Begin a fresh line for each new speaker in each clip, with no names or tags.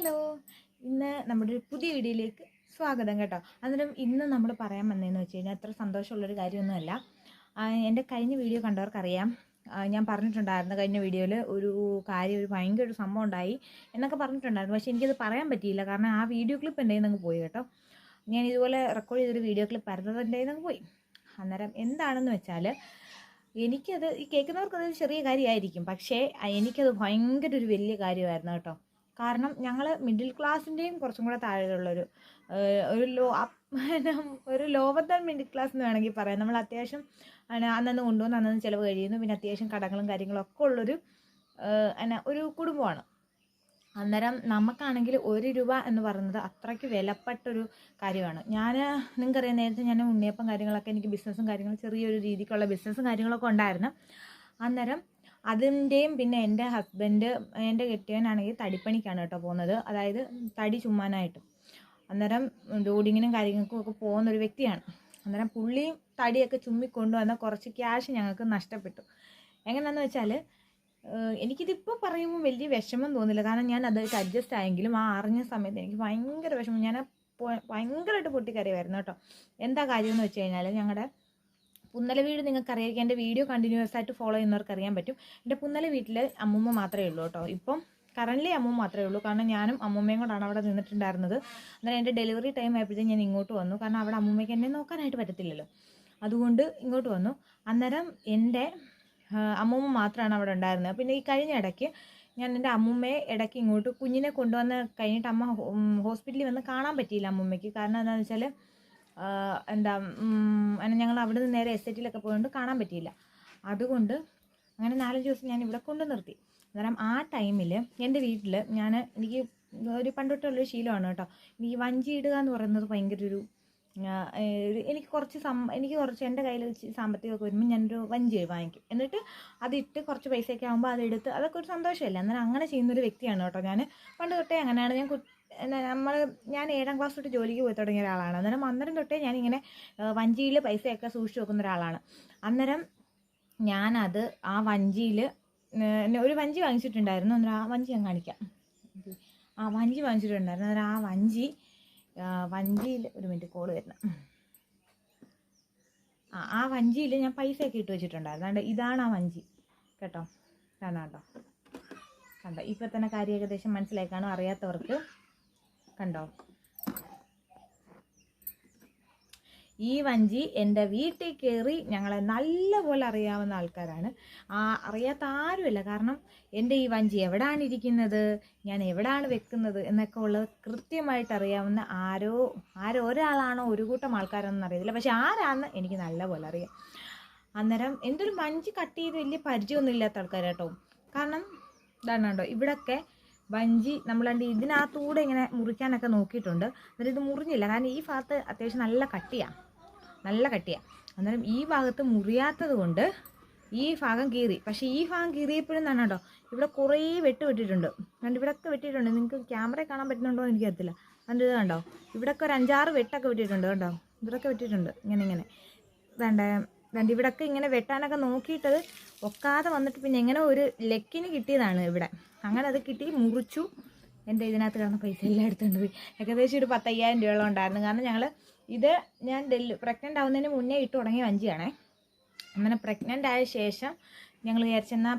Hello. ഇന്ന് നമ്മുടെ ഒരു പുതിയ വീഡിയോയിലേക്ക് സ്വാഗതം കേട്ടോ. അന്നേരം ഇന്ന് നമ്മൾ പറയാൻ വന്നതെന്ന് വെച്ച് കഴിഞ്ഞാൽ അത്ര സന്തോഷമുള്ളൊരു കാര്യമൊന്നുമല്ല. എന്റെ കഴിഞ്ഞ വീഡിയോ കണ്ടവർക്കറിയാം. ഞാൻ പറഞ്ഞിട്ടുണ്ടായിരുന്നു കഴിഞ്ഞ വീഡിയോയിൽ ഒരു കാര്യം ഒരു ഭയങ്കര ഒരു സംഭവം ഉണ്ടായി എന്നൊക്കെ പറഞ്ഞിട്ടുണ്ടായിരുന്നു. പക്ഷേ എനിക്കത് പറയാൻ പറ്റിയില്ല. കാരണം ആ വീഡിയോ ക്ലിപ്പ് എന്റെ അങ്ങ് പോയി കേട്ടോ. ഞാൻ ഇതുപോലെ റെക്കോർഡ് ചെയ്തൊരു വീഡിയോ ക്ലിപ്പ് ആയിരുന്നു എന്റെ പോയി. അന്നേരം എന്താണെന്ന് വെച്ചാൽ എനിക്കത് ഈ കേൾക്കുന്നവർക്കതൊരു ചെറിയ കാര്യമായിരിക്കും. പക്ഷേ എനിക്കത് ഭയങ്കര ഒരു വലിയ കാര്യമായിരുന്നു കേട്ടോ. കാരണം ഞങ്ങൾ മിഡിൽ ക്ലാസ്സിന്റെയും കുറച്ചും കൂടെ താഴെയുള്ളൊരു ഒരു ലോ ഒരു ലോവർ മിഡിൽ ക്ലാസ് എന്ന് വേണമെങ്കിൽ പറയാം. നമ്മൾ അത്യാവശ്യം അന്നന്ന് കൊണ്ടുവന്ന് അന്നന്ന് ചിലവ് കഴിയുന്നു. പിന്നെ അത്യാവശ്യം കടങ്ങളും കാര്യങ്ങളും ഒക്കെ ഉള്ളൊരു എന്നാ ഒരു കുടുംബമാണ്. അന്നേരം നമുക്കാണെങ്കിൽ ഒരു രൂപ എന്ന് പറയുന്നത് അത്രയ്ക്ക് വിലപ്പെട്ടൊരു കാര്യമാണ്. ഞാൻ നിങ്ങൾക്കറിയാം നേരത്തെ ഞാൻ ഉണ്ണിയപ്പം കാര്യങ്ങളൊക്കെ എനിക്ക് ബിസിനസ്സും കാര്യങ്ങളും ചെറിയൊരു രീതിക്കുള്ള ബിസിനസ്സും കാര്യങ്ങളൊക്കെ ഉണ്ടായിരുന്നു. അന്നേരം അതിന്റെയും പിന്നെ എന്റെ ഹസ്ബൻഡ് എന്റെ കെട്ടിയവനാണെങ്കിൽ തടിപ്പണിക്കാണ് കേട്ടോ പോകുന്നത്. അതായത് തടി ചുമ്മാനായിട്ട്. അന്നേരം ലോഡിങ്ങിനും കാര്യങ്ങൾക്കും ഒക്കെ പോകുന്ന ഒരു വ്യക്തിയാണ്. അന്നേരം പുള്ളിയും തടിയൊക്കെ ചുമ്മിക്കൊണ്ടുവന്ന കുറച്ച് ക്യാഷ് ഞങ്ങൾക്ക് നഷ്ടപ്പെട്ടു. എങ്ങനെയാണെന്ന് വെച്ചാൽ എനിക്കിതിപ്പോൾ പറയുമ്പോൾ വലിയ വിഷമം തോന്നില്ല. കാരണം ഞാൻ അതായിട്ട് അഡ്ജസ്റ്റ് ആയെങ്കിലും ആ അറിഞ്ഞ സമയത്ത് എനിക്ക് ഭയങ്കര വിഷമം. ഞാൻ ഭയങ്കരമായിട്ട് പൊട്ടിക്കറിയായിരുന്നു കേട്ടോ. എന്താ കാര്യം എന്ന് വെച്ച് കഴിഞ്ഞാൽ ഞങ്ങളുടെ പുന്നല വീട് നിങ്ങൾക്ക് അറിയാം എന്റെ വീഡിയോ കണ്ടിന്യൂസ് ആയിട്ട് ഫോളോ ചെയ്യുന്നവർക്ക് അറിയാൻ പറ്റും. എന്റെ പുന്നല വീട്ടിൽ അമ്മൂമ്മ മാത്രമേ ഉള്ളൂ കേട്ടോ. ഇപ്പം കറന്റ്ലി അമ്മൂമ്മ മാത്രമേ ഉള്ളൂ. കാരണം ഞാനും അമ്മൂമ്മയും കൂടാണ് അവിടെ നിന്നിട്ടുണ്ടായിരുന്നത്. അന്നേരം എന്റെ ഡെലിവറി ടൈം ആയപ്പോഴത്തേക്കും ഞാൻ ഇങ്ങോട്ട് വന്നു. കാരണം അവിടെ അമ്മൂമ്മയ്ക്ക് എന്നെ നോക്കാനായിട്ട് പറ്റത്തില്ലല്ലോ. അതുകൊണ്ട് ഇങ്ങോട്ട് വന്നു. അന്നേരം എന്റെ അമ്മൂമ്മ മാത്രമാണ് അവിടെ ഉണ്ടായിരുന്നത്. പിന്നെ ഈ കഴിഞ്ഞ ഇടയ്ക്ക് ഞാൻ എന്റെ അമ്മൂമ്മയെ ഇടയ്ക്ക് ഇങ്ങോട്ട് കുഞ്ഞിനെ കൊണ്ടുവന്ന് കഴിഞ്ഞിട്ട് അമ്മ ഹോസ്പിറ്റലിൽ വന്ന് കാണാൻ പറ്റിയില്ല അമ്മൂമ്മയ്ക്ക്. കാരണം എന്താണെന്ന് വെച്ചാൽ എന്താ ഞങ്ങൾ അവിടെ നിന്ന് നേരെ എസ്റ്റേറ്റിലൊക്കെ പോയതുകൊണ്ട് കാണാൻ പറ്റിയില്ല. അതുകൊണ്ട് അങ്ങനെ നാലഞ്ച് ദിവസം ഞാൻ ഇവിടെ കൊണ്ടു നിർത്തി. അന്നേരം ആ ടൈമിൽ എന്റെ വീട്ടിൽ ഞാൻ എനിക്ക് ഒരു പണ്ടൊട്ടുള്ളൊരു ശീലമാണ് കേട്ടോ. എനിക്ക് വഞ്ചി ഇടുക എന്ന് പറയുന്നത് ഭയങ്കര ഒരു എനിക്ക് കുറച്ച് സം എനിക്ക് കുറച്ച് എന്റെ കയ്യിൽ വെച്ച് സാമ്പത്തികമൊക്കെ വരുമ്പോൾ ഞാനൊരു വഞ്ചി വാങ്ങിക്കും. എന്നിട്ട് അതിട്ട് കുറച്ച് പൈസയൊക്കെ ആകുമ്പോൾ അതെടുത്ത് അതൊക്കെ ഒരു സന്തോഷമല്ല? എന്നാൽ അങ്ങനെ ചെയ്യുന്നൊരു വ്യക്തിയാണ് കേട്ടോ ഞാൻ പണ്ട് തൊട്ടേ അങ്ങനെയാണ്. ഞാൻ നമ്മൾ ഞാൻ ഏഴാം ക്ലാസ് തൊട്ട് ജോലിക്ക് പോയി തുടങ്ങിയ ഒരാളാണ്. അന്നേരം അന്നേരം തൊട്ടേ ഞാനിങ്ങനെ വഞ്ചിയിൽ പൈസയൊക്കെ സൂക്ഷിച്ച് വെക്കുന്ന ഒരാളാണ്. അന്നേരം ഞാനത് ആ വഞ്ചിയിൽ ഒരു വഞ്ചി വാങ്ങിച്ചിട്ടുണ്ടായിരുന്നു. അന്നേരം ആ വഞ്ചി ഞാൻ കാണിക്കാം. ആ വഞ്ചി വാങ്ങിച്ചിട്ടുണ്ടായിരുന്നു. അന്നേരം ആ വഞ്ചി വഞ്ചിയിൽ ഒരു മിനിറ്റ് കോൾ വരുന്ന. ആ ആ വഞ്ചിയിൽ ഞാൻ പൈസയൊക്കെ ഇട്ട് വെച്ചിട്ടുണ്ടായിരുന്നു. അതുകൊണ്ട് ഇതാണ് ആ വഞ്ചി. കേട്ടോ? കാണാം കേട്ടോ കണ്ടോ? ഇപ്പം തന്നെ കാര്യം ഏകദേശം മനസ്സിലായി. കാണും അറിയാത്തവർക്ക് കണ്ടോ? ഈ വഞ്ചി എന്റെ വീട്ടിൽ കയറി ഞങ്ങളെ നല്ലപോലെ അറിയാവുന്ന ആൾക്കാരാണ്. ആ അറിയാത്ത ആരുമില്ല. കാരണം എന്റെ ഈ വഞ്ചി എവിടാണ് ഇരിക്കുന്നത്? ഞാൻ എവിടാണ് വെക്കുന്നത്? എന്നൊക്കെ ഉള്ളത് കൃത്യമായിട്ട് അറിയാവുന്ന ആരോ ആരോ ഒരാളാണോ ഒരു കൂട്ടം ആൾക്കാരൊന്നും അറിയത്തില്ല. പക്ഷെ ആരാന്ന് എനിക്ക് നല്ലപോലെ അറിയാം. അന്നേരം എന്റെ ഒരു വഞ്ചി കട്ട് ചെയ്ത് വലിയ പരിചയമൊന്നും ഇല്ലാത്ത ആൾക്കാരാട്ടോ. കാരണം ഇതാണ് കേട്ടോ ഇവിടൊക്കെ വഞ്ചി നമ്മൾ നമ്മളണ്ട് ഇതിനകത്തൂടെ ഇങ്ങനെ മുറിക്കാനൊക്കെ നോക്കിയിട്ടുണ്ട്. എന്നിട്ട് ഇത് മുറിഞ്ഞില്ല. കാരണം ഈ ഭാഗത്ത് അത്യാവശ്യം നല്ല കട്ടിയാണ് നല്ല കട്ടിയാണ് അന്നേരം ഈ ഭാഗത്ത് മുറിയാത്തത് കൊണ്ട് ഈ ഭാഗം കീറി. പക്ഷേ ഈ ഭാഗം കീറിയപ്പോഴും തന്നെ കേട്ടോ ഇവിടെ കുറേ വെട്ട് വെട്ടിയിട്ടുണ്ട്. കണ്ട് ഇവിടെയൊക്കെ വെട്ടിയിട്ടുണ്ട്. നിങ്ങൾക്ക് ക്യാമറ കാണാൻ പറ്റുന്നുണ്ടോ എന്ന് എനിക്കറിയത്തില്ല. കണ്ട് ഇത് കണ്ടോ ഇവിടെയൊക്കെ ഒരു അഞ്ചാറ് വെട്ടൊക്കെ വെട്ടിയിട്ടുണ്ട് കണ്ടോ ഇവിടെയൊക്കെ വെട്ടിയിട്ടുണ്ട്. ഇങ്ങനെ ഇങ്ങനെ. വേണ്ട ഇവിടെ ഇവിടെയൊക്കെ ഇങ്ങനെ വെട്ടാനൊക്കെ നോക്കിയിട്ടത് ഒക്കാതെ വന്നിട്ട് പിന്നെ എങ്ങനെ ഒരു ലെക്കിന് കിട്ടിയതാണ് ഇവിടെ. അങ്ങനെ അത് കിട്ടി മുറിച്ചു. എന്റെ ഇതിനകത്ത് കിടന്ന പൈസ എല്ലാം എടുത്തുകൊണ്ട് പോയി. ഏകദേശം ഒരു പത്തയ്യായിരം രൂപയോളം ഉണ്ടായിരുന്നു. കാരണം ഞങ്ങൾ ഇത് ഞാൻ ഡെല്ലി പ്രഗ്നന്റ് ആവുന്നതിന് മുന്നേ ഇട്ട് തുടങ്ങിയ വഞ്ചിയാണേ. അങ്ങനെ പ്രഗ്നന്റ് ആയ ശേഷം ഞങ്ങൾ വിചാരിച്ചെന്നാൽ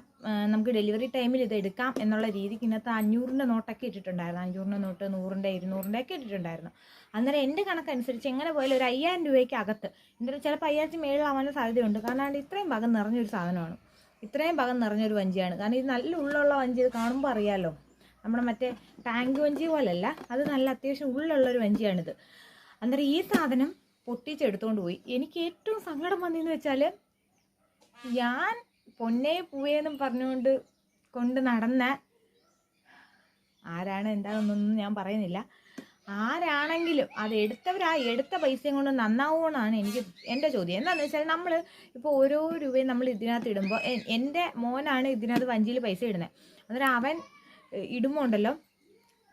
നമുക്ക് ഡെലിവറി ടൈമിൽ ഇത് എടുക്കാം എന്നുള്ള രീതിക്ക് ഇന്നത്തെ അഞ്ഞൂറിന്റെ നോട്ടൊക്കെ ഇട്ടിട്ടുണ്ടായിരുന്നു. അഞ്ഞൂറിന്റെ നോട്ട് നൂറിന്റെ ഇരുന്നൂറിന്റെ ഒക്കെ ഇട്ടിട്ടുണ്ടായിരുന്നു. അന്നേരം എന്റെ കണക്കനുസരിച്ച് എങ്ങനെ പോയാലും ഒരു അയ്യായിരം രൂപയ്ക്ക് അകത്ത്. എന്റെ ചിലപ്പോൾ അയ്യായിരത്തി മേളിലാവാനും സാധ്യതയുണ്ട്. കാരണം ഇത്രയും ഭാഗം നിറഞ്ഞൊരു സാധനമാണ്. ഇത്രയും ഭാഗം നിറഞ്ഞൊരു വഞ്ചിയാണ്. കാരണം ഇത് നല്ല ഉള്ളുള്ള വഞ്ചി കാണുമ്പോൾ അറിയാമല്ലോ നമ്മുടെ മറ്റേ ടാങ്ക് വഞ്ചി പോലല്ല അത് നല്ല അത്യാവശ്യം ഉള്ളുള്ളൊരു വഞ്ചിയാണിത്. അന്നേരം ഈ സാധനം പൊട്ടിച്ചെടുത്തോണ്ട് പോയി. എനിക്ക് ഏറ്റവും സങ്കടം വന്നതെന്ന് വെച്ചാൽ ഞാൻ പൊന്നേ പൂവേന്നും പറഞ്ഞുകൊണ്ട് കൊണ്ട് നടന്ന ആരാണ് എന്താണെന്നൊന്നും ഞാൻ പറയുന്നില്ല. ആരാണെങ്കിലും അത് എടുത്തവർ ആ എടുത്ത പൈസയും കൊണ്ട് നന്നാവുമെന്നാണ് എനിക്ക് എന്റെ ചോദ്യം. എന്താണെന്ന് വെച്ചാൽ നമ്മൾ ഇപ്പോൾ ഓരോ രൂപയും നമ്മൾ ഇതിനകത്ത് ഇടുമ്പോൾ എന്റെ മോനാണ് ഇതിനകത്ത് വഞ്ചിയിൽ പൈസ ഇടുന്നത് അന്നേരം അവൻ ഇടുമ്പോൾ ഉണ്ടല്ലോ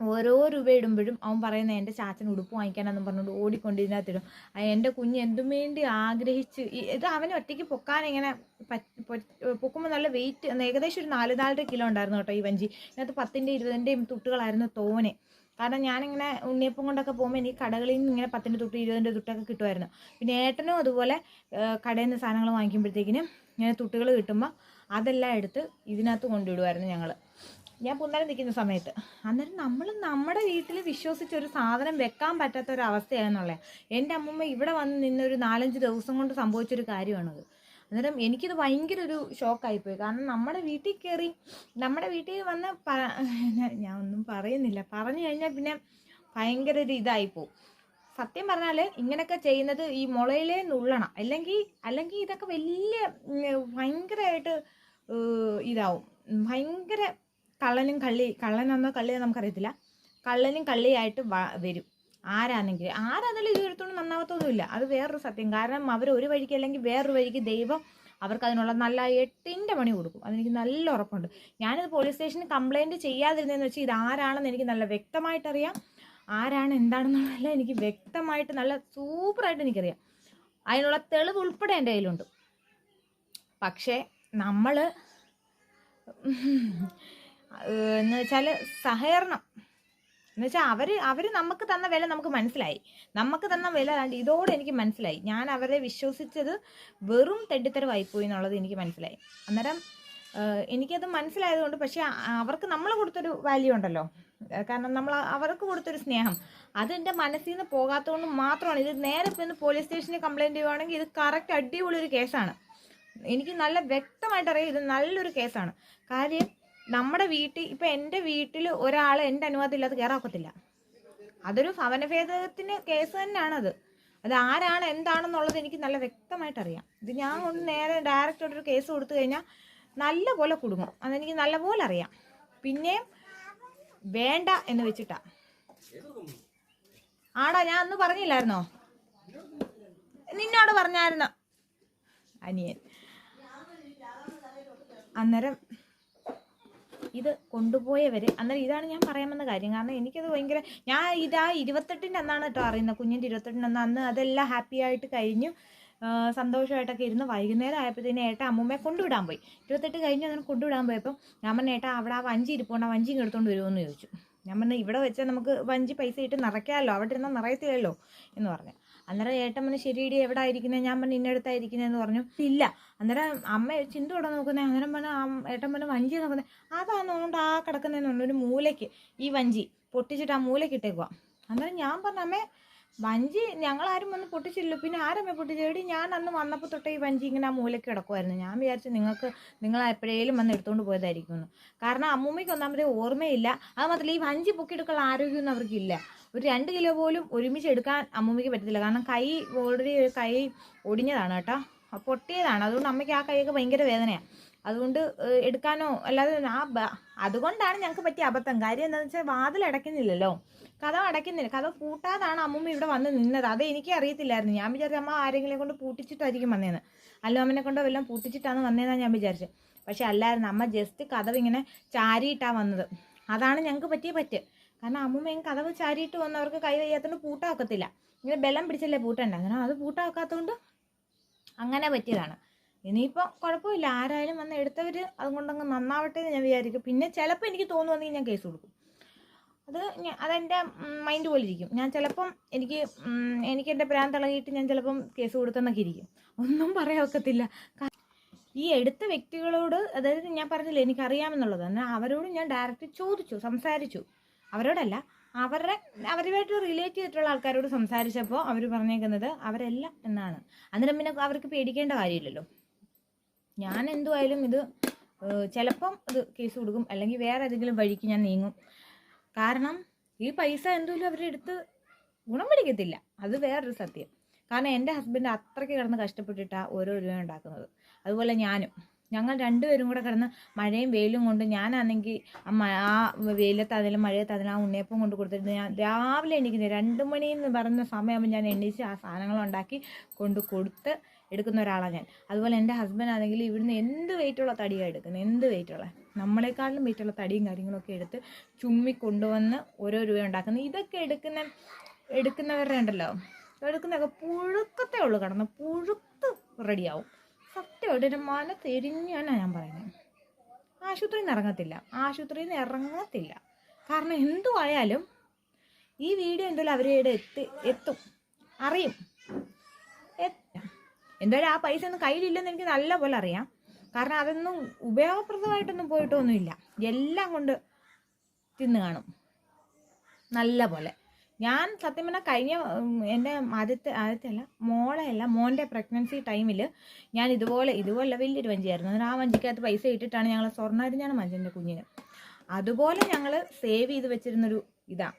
ഓരോ രൂപ ഇടുമ്പോഴും അവൻ പറയുന്നത് എന്റെ ചാച്ചൻ ഉടുപ്പ് വാങ്ങിക്കാനെന്നും പറഞ്ഞുകൊണ്ട് ഓടിക്കൊണ്ട് ഇതിനകത്തിടും എന്റെ കുഞ്ഞ് എന്തും വേണ്ടി ആഗ്രഹിച്ച് ഇത് അവന് ഒറ്റയ്ക്ക് പൊക്കാൻ ഇങ്ങനെ പൊക്കുമ്പോൾ നല്ല വെയിറ്റ് ഏകദേശം ഒരു നാല് നാലര കിലോ ഉണ്ടായിരുന്നു കേട്ടോ ഈ വഞ്ചി. ഇതിനകത്ത് പത്തിന്റെ ഇരുപതിന്റെയും തുട്ടുകളായിരുന്നു തോനെ. കാരണം ഞാനിങ്ങനെ ഉണ്ണിയപ്പം കൊണ്ടൊക്കെ പോകുമ്പോൾ എനിക്ക് കടകളിൽ നിന്ന് ഇങ്ങനെ പത്തിന്റെ തുട്ട് ഇരുപതിന്റെ തുട്ടൊക്കെ കിട്ടുമായിരുന്നു. പിന്നെ ഏട്ടനും അതുപോലെ കടയിൽ നിന്ന് സാധനങ്ങൾ വാങ്ങിക്കുമ്പോഴത്തേക്കിനും ഇങ്ങനെ തുട്ടുകൾ കിട്ടുമ്പോൾ അതെല്ലാം എടുത്ത് ഇതിനകത്ത് കൊണ്ടിടുമായിരുന്നു ഞങ്ങൾ ഞാൻ പുന്നരം നിൽക്കുന്ന സമയത്ത് അന്നേരം നമ്മൾ നമ്മുടെ വീട്ടിൽ വിശ്വസിച്ച് ഒരു സാധനം വെക്കാൻ പറ്റാത്ത ഒരു അവസ്ഥയാണെന്നുള്ളത് എന്റെ അമ്മമ്മ ഇവിടെ വന്ന് നിന്നൊരു നാലഞ്ച് ദിവസം കൊണ്ട് സംഭവിച്ചൊരു കാര്യമാണത്. അന്നേരം എനിക്കിത് ഭയങ്കര ഒരു ഷോക്കായിപ്പോയി. കാരണം നമ്മുടെ വീട്ടിൽ കയറി നമ്മുടെ വീട്ടിൽ വന്ന് ഞാൻ ഒന്നും പറയുന്നില്ല. പറഞ്ഞു കഴിഞ്ഞാൽ പിന്നെ ഭയങ്കര ഒരു ഇതായിപ്പോവും. സത്യം പറഞ്ഞാൽ ഇങ്ങനെയൊക്കെ ചെയ്യുന്നത് ഈ മുളയിലെ നുള്ളണം. അല്ലെങ്കിൽ അല്ലെങ്കിൽ ഇതൊക്കെ വലിയ ഭയങ്കരമായിട്ട് ഇതാവും. ഭയങ്കര കള്ളനും കള്ളി കള്ളനെന്നോ കള്ളിയോ നമുക്കറിയത്തില്ല. കള്ളനും കള്ളിയായിട്ട് വരും. ആരാണെങ്കിൽ ആരാണെങ്കിലും ഇത് എടുത്തുകൊണ്ട് നന്നാവത്തൊന്നുമില്ല അത് വേറൊരു സത്യം കാരണം അവർ ഒരു വഴിക്ക് അല്ലെങ്കിൽ വേറൊരു വഴിക്ക് ദൈവം അവർക്ക് അതിനുള്ള നല്ല എട്ടിന്റെ പണി കൊടുക്കും അതെനിക്ക് നല്ല ഉറപ്പുണ്ട് ഞാനിത് പോലീസ് സ്റ്റേഷനിൽ കംപ്ലയിന്റ് ചെയ്യാതിരുന്നതെന്ന് വെച്ചാൽ ഇത് ആരാണെന്ന് എനിക്ക് നല്ല വ്യക്തമായിട്ടറിയാം ആരാണ് എന്താണെന്നുള്ളതെല്ലാം എനിക്ക് വ്യക്തമായിട്ട് നല്ല സൂപ്പറായിട്ട് എനിക്കറിയാം അതിനുള്ള തെളിവ് ഉൾപ്പെടെ എന്റെ കയ്യിലുണ്ട് പക്ഷേ നമ്മൾ എന്ന് വെച്ചാൽ സഹകരണം എന്ന് വെച്ചാൽ അവർ അവർ നമുക്ക് തന്ന വില നമുക്ക് മനസ്സിലായി. നമുക്ക് തന്ന വില ഇതോടെ എനിക്ക് മനസ്സിലായി. ഞാൻ അവരെ വിശ്വസിച്ചത് വെറും തെണ്ടിത്തരവായിപ്പോയി എന്നുള്ളത് എനിക്ക് മനസ്സിലായി. അന്നേരം എനിക്കത് മനസ്സിലായതുകൊണ്ട് പക്ഷേ അവർക്ക് നമ്മൾ കൊടുത്തൊരു വാല്യൂ ഉണ്ടല്ലോ. കാരണം നമ്മൾ അവർക്ക് കൊടുത്തൊരു സ്നേഹം. അത് എന്റെ മനസ്സിൽ നിന്ന് പോകാത്തതുകൊണ്ട് മാത്രമാണ്. ഇത് നേരെ ഇപ്പം പോലീസ് സ്റ്റേഷനിൽ കംപ്ലയിന്റ് ചെയ്യുവാണെങ്കിൽ ഇത് കറക്റ്റ് അടിപൊളി ഒരു കേസാണ് എനിക്ക് നല്ല വ്യക്തമായിട്ട് അറിയാം ഇത് നല്ലൊരു കേസാണ് കാര്യം നമ്മുടെ വീട്ടിൽ ഇപ്പം എന്റെ വീട്ടിൽ ഒരാൾ എന്റെ അനുവാദം ഇല്ലാതെ കയറാക്കത്തില്ല അതൊരു ഭവനഭേദത്തിന് കേസ് തന്നെയാണത്. അത് ആരാണ് എന്താണെന്നുള്ളത് എനിക്ക് നല്ല വ്യക്തമായിട്ട് അറിയാം ഇത് ഞാൻ കൊണ്ട് നേരെ ഡയറക്റ്റ് ഒരു കേസ് കൊടുത്തു കഴിഞ്ഞാൽ നല്ല പോലെ കുടുങ്ങും. അതെനിക്ക് നല്ല പോലെ അറിയാം. പിന്നെയും വേണ്ട എന്ന് വെച്ചിട്ടാ. ആടാ ഞാൻ അന്ന് പറഞ്ഞില്ലായിരുന്നോ? നിന്നോട് പറഞ്ഞായിരുന്നോ? അനിയൻ. അന്നേരം ഇത് കൊണ്ടുപോയവർ അന്നേരം ഇതാണ് ഞാൻ പറയാമെന്ന കാര്യം. കാരണം എനിക്കത് ഭയങ്കര ഞാൻ ഇതാ ഇരുപത്തെട്ടിന്റെ അന്നാണ് കേട്ടോ അറിയുന്നത്. കുഞ്ഞിന്റെ ഇരുപത്തെട്ടിന്റെ അന്ന് അന്ന് അതെല്ലാം ഹാപ്പി ആയിട്ട് കഴിഞ്ഞു. സന്തോഷമായിട്ടൊക്കെ ഇരുന്ന് വൈകുന്നേരം ആയപ്പോഴത്തേനും ഏട്ട അമ്മൂമ്മയെ കൊണ്ടുവിടാൻ പോയി. ഇരുപത്തെട്ട് കഴിഞ്ഞ് അങ്ങനെ കൊണ്ടുവിടാൻ പോയപ്പോൾ ഞാൻ പറഞ്ഞ ഏട്ടാ അവിടെ ആ വഞ്ചി ഇരിപ്പുണ്ട് ആ വഞ്ചി വരുമെന്ന് വരുമോയെന്ന് ചോദിച്ചു. ഞാൻ പറഞ്ഞു ഇവിടെ വെച്ചാൽ നമുക്ക് വഞ്ചി പൈസ ഇട്ട് നിറയ്ക്കാമല്ലോ. അവിടെ ഇരുന്നാൽ നിറയത്തില്ലല്ലോ. എന്ന് പറഞ്ഞു. അന്നേരം ഏട്ടൻ പറഞ്ഞു ശരിയടി എവിടെ ആയിരിക്കുന്നത് ഞാൻ പറഞ്ഞു ഇന്നടുത്തായിരിക്കുന്നതെന്ന് പറഞ്ഞു. ഇല്ല. അന്നേരം അമ്മ ചിന്ത ഇവിടെ നോക്കുന്നത് അന്നേരം പറഞ്ഞു ഏട്ടൻ പറഞ്ഞു വഞ്ചി നോക്കുന്നത് അതാണെന്നുകൊണ്ട് ആ കിടക്കുന്നതെന്ന് പറഞ്ഞു ഒരു മൂലയ്ക്ക് ഈ വഞ്ചി പൊട്ടിച്ചിട്ട് ആ മൂലയ്ക്ക് ഇട്ടേക്കുക അന്നേരം ഞാൻ പറഞ്ഞു അമ്മേ വഞ്ചി ഞങ്ങളാരും വന്ന് പൊട്ടിച്ചില്ല പിന്നെ ആരമ്മ പൊട്ടിച്ചേടി ഞാൻ അന്ന് വന്നപ്പോൾ തൊട്ടേ ഈ വഞ്ചി ഇങ്ങനെ ആ മൂലയ്ക്ക് കിടക്കുമായിരുന്നു ഞാൻ വിചാരിച്ചു നിങ്ങൾക്ക് നിങ്ങൾ എപ്പോഴേലും വന്ന് എടുത്തുകൊണ്ട് പോയതായിരിക്കുമെന്ന്. കാരണം അമ്മൂമ്മയ്ക്ക് ഒന്നാമത്തെ ഓർമ്മയില്ല. അത് മാത്രമല്ല ഈ വഞ്ചി പൊക്കിയെടുക്കാനുള്ള ആരോഗ്യമൊന്നും അവർക്കില്ല. ഒരു രണ്ട് കിലോ പോലും ഒരുമിച്ച് എടുക്കാൻ അമ്മൂമ്മയ്ക്ക് പറ്റത്തില്ല. കാരണം കൈ ഓൾറെഡി കൈ ഒടിഞ്ഞതാണ് കേട്ടോ. പൊട്ടിയതാണ്. അതുകൊണ്ട് അമ്മയ്ക്ക് ആ കൈയൊക്കെ ഭയങ്കര വേദനയാണ് അതുകൊണ്ട് എടുക്കാനോ അല്ലാതെ ആ അതുകൊണ്ടാണ് ഞങ്ങൾക്ക് പറ്റിയ അബദ്ധം. കാര്യം എന്താണെന്ന് വെച്ചാൽ വാതിൽ അടയ്ക്കുന്നില്ലല്ലോ. കഥ അടയ്ക്കുന്നില്ല. കഥ പൂട്ടാതാണ് അമ്മൂമ്മ ഇവിടെ വന്ന് നിന്നത്. അത് എനിക്ക് അറിയത്തില്ലായിരുന്നു. ഞാൻ വിചാരിച്ചു അമ്മ ആരെങ്കിലും കൊണ്ട് പൂട്ടിച്ചിട്ടായിരിക്കും വന്നേന്ന്. അല്ലോമ്മനെ കൊണ്ടോ വല്ലതും പൂട്ടിച്ചിട്ടാണ് വന്നതെന്നാണ് ഞാൻ വിചാരിച്ചത് പക്ഷെ അല്ലായിരുന്നു. അമ്മ ജസ്റ്റ് കഥവ് ഇങ്ങനെ ചാരിയിട്ടാണ് വന്നത്. അതാണ് ഞങ്ങൾക്ക് പറ്റിയ പറ്റ്. കാരണം അമ്മൂമ്മയും കഥവ് ചാരിയിട്ട് വന്നവർക്ക് കൈ വയ്യാത്തതുകൊണ്ട് പൂട്ടാക്കത്തില്ല ഇങ്ങനെ ബലം പിടിച്ചല്ലേ പൂട്ടണ്ട? അങ്ങനെ അത് പൂട്ടാക്കാത്തതുകൊണ്ട് അങ്ങനെ പറ്റിയതാണ്. ഇനിയിപ്പോൾ കുഴപ്പമില്ല. ആരായാലും വന്ന് എടുത്തവർ അതുകൊണ്ടങ്ങ് നന്നാവട്ടെ എന്ന് ഞാൻ വിചാരിക്കും. പിന്നെ ചിലപ്പോൾ എനിക്ക് തോന്നുവാണെങ്കിൽ ഞാൻ കേസ് കൊടുക്കും. അത് അതെന്റെ മൈൻഡ് പോലെ ഇരിക്കും. ഞാൻ ചിലപ്പം എനിക്ക് എനിക്ക് എന്റെ പ്രാന്ത് ഇളകിയിട്ട് ഞാൻ ചിലപ്പം കേസ് കൊടുത്തെന്നൊക്കെ ഇരിക്കും. ഒന്നും പറയാൻ ഒക്കത്തില്ല. ഈ എടുത്ത വ്യക്തികളോട് അതായത് ഞാൻ പറഞ്ഞില്ലേ എനിക്കറിയാമെന്നുള്ളത്. എന്നാൽ അവരോട് ഞാൻ ഡയറക്റ്റ് ചോദിച്ചു സംസാരിച്ചു. അവരോടല്ല അവരുടെ അവരുമായിട്ട് റിലേറ്റ് ചെയ്തിട്ടുള്ള ആൾക്കാരോട് സംസാരിച്ചപ്പോൾ അവർ പറഞ്ഞേക്കുന്നത് അവരല്ല എന്നാണ്. അന്നേരം പിന്നെ അവർക്ക് പേടിക്കേണ്ട കാര്യമില്ലല്ലോ. ഞാൻ എന്തുമായാലും ഇത് ചിലപ്പം ഇത് കേസ് കൊടുക്കും. അല്ലെങ്കിൽ വേറെ ഏതെങ്കിലും വഴിക്ക് ഞാൻ നീങ്ങും. കാരണം ഈ പൈസ എന്തെങ്കിലും അവരെടുത്ത് ഗുണം പിടിക്കത്തില്ല അത് വേറൊരു സത്യം. കാരണം എന്റെ ഹസ്ബൻഡ് അത്രയ്ക്ക് കിടന്ന് കഷ്ടപ്പെട്ടിട്ടാണ് ഓരോ രൂപ ഉണ്ടാക്കുന്നത്. അതുപോലെ ഞാനും. ഞങ്ങൾ രണ്ടുപേരും കൂടെ കിടന്ന് മഴയും വെയിലും കൊണ്ട് ഞാനാണെങ്കിൽ ആ വെയിലത്താണെങ്കിലും മഴയത്താണെങ്കിലും ആ ഉണ്ണിയപ്പം കൊണ്ട് കൊടുത്തിട്ട് ഞാൻ രാവിലെ എണീക്കുന്നത് രണ്ട് മണി എന്ന് പറയുന്ന സമയമാകുമ്പോൾ ഞാൻ എണീച്ച് ആ സാധനങ്ങൾ ഉണ്ടാക്കി കൊണ്ട് കൊടുത്ത് എടുക്കുന്ന ഒരാളാണ് ഞാൻ. അതുപോലെ എന്റെ ഹസ്ബൻഡ് ആണെങ്കിൽ ഇവിടുന്ന് എന്ത് വെയിറ്റുള്ള തടിയാണ് എടുക്കുന്നത്? എന്ത് വെയിറ്റുള്ള നമ്മളെക്കാളും വെയിറ്റുള്ള തടിയും കാര്യങ്ങളൊക്കെ എടുത്ത് ചുമ്മി കൊണ്ടുവന്ന് ഓരോ രൂപ ഉണ്ടാക്കുന്നത് ഇതൊക്കെ എടുക്കുന്ന എടുക്കുന്നവരുടെ ഉണ്ടല്ലോ? എടുക്കുന്നതൊക്കെ പുഴുക്കത്തേ ഉള്ളൂ. കിടന്ന് പുഴുത്ത് റെഡിയാവും സത്യമായിട്ട് ഒരു മന തിരിഞ്ഞാണ് ഞാൻ പറയുന്നത് ആശുപത്രിയിൽ നിന്ന് ഇറങ്ങത്തില്ല. ആശുപത്രിയിൽ നിന്ന് ഇറങ്ങത്തില്ല. കാരണം എന്തുവായാലും ഈ വീഡിയോ എന്തായാലും അവരുടെ എത്തി എത്തും. അറിയും. എന്തായാലും ആ പൈസ ഒന്നും കയ്യിലില്ലെന്ന് എനിക്ക് നല്ല പോലെ അറിയാം. കാരണം അതൊന്നും ഉപയോഗപ്രദമായിട്ടൊന്നും പോയിട്ടൊന്നുമില്ല. എല്ലാം കൊണ്ട് തിന്ന് കാണും. നല്ല പോലെ. ഞാൻ സത്യം പറഞ്ഞാൽ കഴിഞ്ഞ എന്റെ ആദ്യത്തെ മോളെ അല്ല മോന്റെ പ്രഗ്നൻസി ടൈമിൽ ഞാൻ ഇതുപോലെ ഇതുപോലെ വലിയൊരു വഞ്ചിയായിരുന്നു. എന്നിട്ട് ആ വഞ്ചിക്കകത്ത് പൈസ ഇട്ടിട്ടാണ് ഞങ്ങൾ ഞാൻ മഞ്ചന്റെ കുഞ്ഞിന്. അതുപോലെ ഞങ്ങൾ സേവ് ചെയ്ത് വെച്ചിരുന്നൊരു ഇതാണ്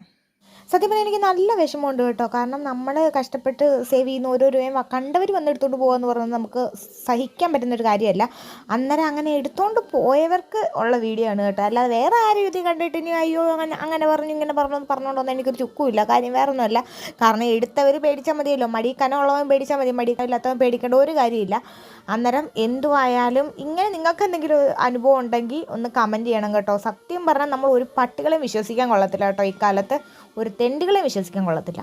സത്യം പറഞ്ഞാൽ എനിക്ക് നല്ല വിഷമമുണ്ട് കേട്ടോ. കാരണം നമ്മൾ കഷ്ടപ്പെട്ട് സേവ് ചെയ്യുന്ന ഓരോ രൂപയും കണ്ടവർ വന്നെടുത്തോണ്ട് പോകുക എന്ന് പറയുന്നത് നമുക്ക് സഹിക്കാൻ പറ്റുന്നൊരു കാര്യമല്ല അന്നേരം അങ്ങനെ എടുത്തുകൊണ്ട് പോയവർക്ക് ഉള്ള വീഡിയോ ആണ് കേട്ടോ. അല്ലാതെ വേറെ ആരും ഇത് കണ്ടിട്ട് ഇനി അയ്യോ അങ്ങനെ അങ്ങനെ പറഞ്ഞു ഇങ്ങനെ പറഞ്ഞു പറഞ്ഞുകൊണ്ടൊന്നും എനിക്കൊരു ചുക്കുമില്ല. കാര്യം വേറെ ഒന്നുമല്ല കാരണം എടുത്തവർ പേടിച്ചാൽ മതിയല്ലോ. മടി കനമുള്ളവൻ പേടിച്ചാൽ മതി. മടി ഇല്ലാത്തവൻ പേടിക്കേണ്ട ഒരു കാര്യമില്ല. അന്നേരം എന്തുവായാലും ഇങ്ങനെ നിങ്ങൾക്ക് എന്തെങ്കിലും ഒരു അനുഭവം ഉണ്ടെങ്കിൽ ഒന്ന് കമന്റ് ചെയ്യണം കേട്ടോ. സത്യം പറഞ്ഞാൽ നമ്മൾ ഒരു പട്ടികളെ വിശ്വസിക്കാൻ കൊള്ളത്തില്ല കേട്ടോ ഇക്കാലത്ത് ഒരു തെണ്ടുകളെ വിശ്വസിക്കാൻ കൊള്ളത്തില്ല.